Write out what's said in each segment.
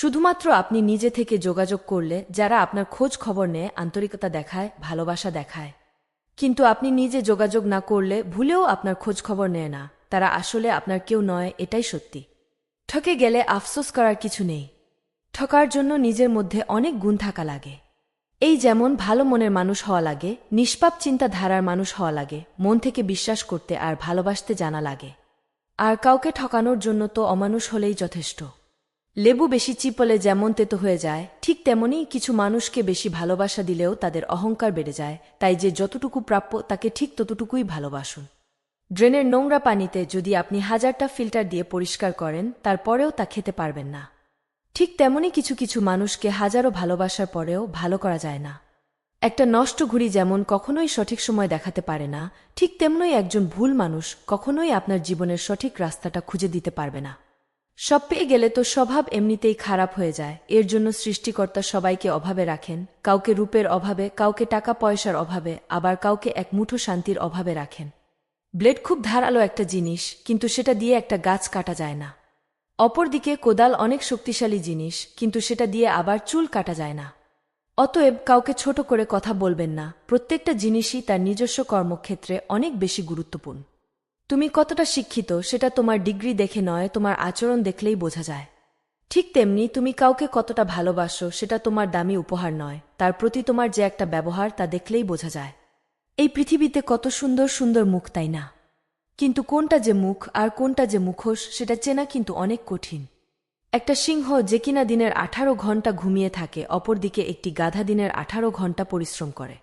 শুধুমাত্র আপনি নিজে থেকে যোগাযোগ করলে যারা আপনার খোঁজ খবর নেয়, আন্তরিকতা দেখায়, ভালোবাসা দেখায়। কিন্তু আপনি নিজে যোগাযোগ না করলে ভুলেও আপনার খোঁজ খবর নেয় না। তারা আসলে আপনার কেউ নয়, এটাই সত্যি। ঠকে গেলে আফসোস করার কিছু নেই। ঠকার জন্য নিজের মধ্যে অনেক গুণ থাকা লাগে। এই যেমন ভালো মনের মানুষ হওয়া লাগে, নিষ্পাপ চিন্তাধারার মানুষ হওয়া লাগে, মন থেকে বিশ্বাস করতে আর ভালোবাসতে জানা লাগে। আর কাউকে ঠকানোর জন্য তো অমানুষ হলেই যথেষ্ট। লেবু বেশি চিপলে যেমন তেতো হয়ে যায়, ঠিক তেমনি কিছু মানুষকে বেশি ভালোবাসা দিলেও তাদের অহংকার বেড়ে যায়, তাই যে যতটুকু প্রাপ্য তাকে ঠিক ততটুকুই ভালোবাসুন। ড্রেনের নোংরা পানিতে যদি আপনি হাজারটা ফিল্টার দিয়ে পরিষ্কার করেন, তারপরেও তা খেতে পারবেন না। ঠিক তেমনি কিছু কিছু মানুষকে হাজারো ভালোবাসার পরেও ভালো করা যায় না। একটা নষ্ট ঘুড়ি যেমন কখনোই সঠিক সময় দেখাতে পারে না, ঠিক তেমনই একজন ভুল মানুষ কখনোই আপনার জীবনের সঠিক রাস্তাটা খুঁজে দিতে পারবে না। সব পেয়ে গেলে তো স্বভাব এমনিতেই খারাপ হয়ে যায়। এর জন্য সৃষ্টিকর্তা সবাইকে অভাবে রাখেন। কাউকে রূপের অভাবে, কাউকে টাকা পয়সার অভাবে, আবার কাউকে এক মুঠো শান্তির অভাবে রাখেন। ব্লেড খুব ধারালো একটা জিনিস, কিন্তু সেটা দিয়ে একটা গাছ কাটা যায় না। অপরদিকে কোদাল অনেক শক্তিশালী জিনিস, কিন্তু সেটা দিয়ে আবার চুল কাটা যায় না। অতএব কাউকে ছোট করে কথা বলবেন না। প্রত্যেকটা জিনিসই তার নিজস্ব কর্মক্ষেত্রে অনেক বেশি গুরুত্বপূর্ণ। তুমি কতটা শিক্ষিত, সেটা তোমার ডিগ্রি দেখে নয়, তোমার আচরণ দেখলেই বোঝা যায়। ঠিক তেমনি তুমি কাউকে কতটা ভালোবাসো, সেটা তোমার দামি উপহার নয়, তার প্রতি তোমার যে একটা ব্যবহার, তা দেখলেই বোঝা যায়। এই পৃথিবীতে কত সুন্দর সুন্দর মুখ তাই না? কিন্তু কোনটা যে মুখ আর কোনটা যে মুখোশ, সেটা চেনা কিন্তু অনেক কঠিন। একটা সিংহ যে কিনা দিনের আঠারো ঘণ্টা ঘুমিয়ে থাকে, অপরদিকে একটি গাধা দিনের আঠারো ঘণ্টা পরিশ্রম করে।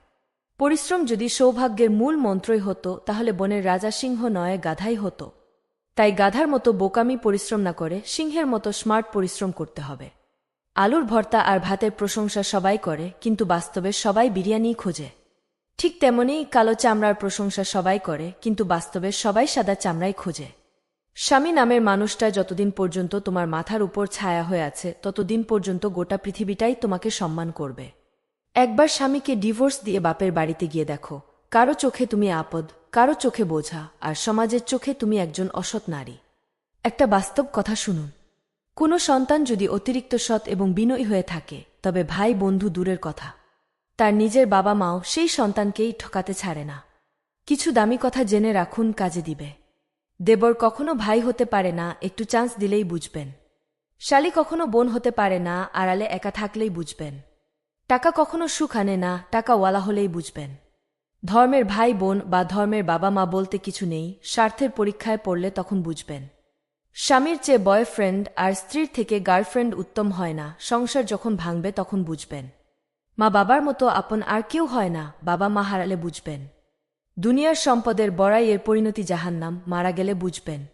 পরিশ্রম যদি সৌভাগ্যের মূল মন্ত্রই হতো, তাহলে বনের রাজা সিংহ নয়, গাধাই হতো। তাই গাধার মতো বোকামি পরিশ্রম না করে সিংহের মতো স্মার্ট পরিশ্রম করতে হবে। আলুর ভর্তা আর ভাতের প্রশংসা সবাই করে, কিন্তু বাস্তবে সবাই বিরিয়ানি খোঁজে। ঠিক তেমনি কালো চামড়ার প্রশংসা সবাই করে, কিন্তু বাস্তবে সবাই সাদা চামড়াই খোঁজে। স্বামী নামের মানুষটা যতদিন পর্যন্ত তোমার মাথার উপর ছায়া হয়ে আছে, ততদিন পর্যন্ত গোটা পৃথিবীটাই তোমাকে সম্মান করবে। একবার স্বামীকে ডিভোর্স দিয়ে বাপের বাড়িতে গিয়ে দেখো। কারও চোখে তুমি আপদ, কারও চোখে বোঝা, আর সমাজের চোখে তুমি একজন অসৎ নারী। একটা বাস্তব কথা শুনুন। কোনো সন্তান যদি অতিরিক্ত সৎ এবং বিনয়ী হয়ে থাকে, তবে ভাই বন্ধু দূরের কথা। তার নিজের বাবা মাও সেই সন্তানকেই ঠকাতে ছাড়ে না। কিছু দামি কথা জেনে রাখুন, কাজে দিবে। দেবর কখনো ভাই হতে পারে না, একটু চান্স দিলেই বুঝবেন। শালি কখনো বোন হতে পারে না, আড়ালে একা থাকলেই বুঝবেন। টাকা কখনো সুখ আনে না, টাকাওয়ালা হলেই বুঝবেন। ধর্মের ভাই বোন বা ধর্মের বাবা মা বলতে কিছু নেই, স্বার্থের পরীক্ষায় পড়লে তখন বুঝবেন। স্বামীর চেয়ে বয়ফ্রেন্ড আর স্ত্রীর থেকে গার্লফ্রেন্ড উত্তম হয় না, সংসার যখন ভাঙবে তখন বুঝবেন। মা বাবার মতো আপন আর কেউ হয় না, বাবা মা হারালে বুঝবেন। দুনিয়ার সম্পদের বড়াই এর পরিণতি জাহান্নাম, মারা গেলে বুঝবেন।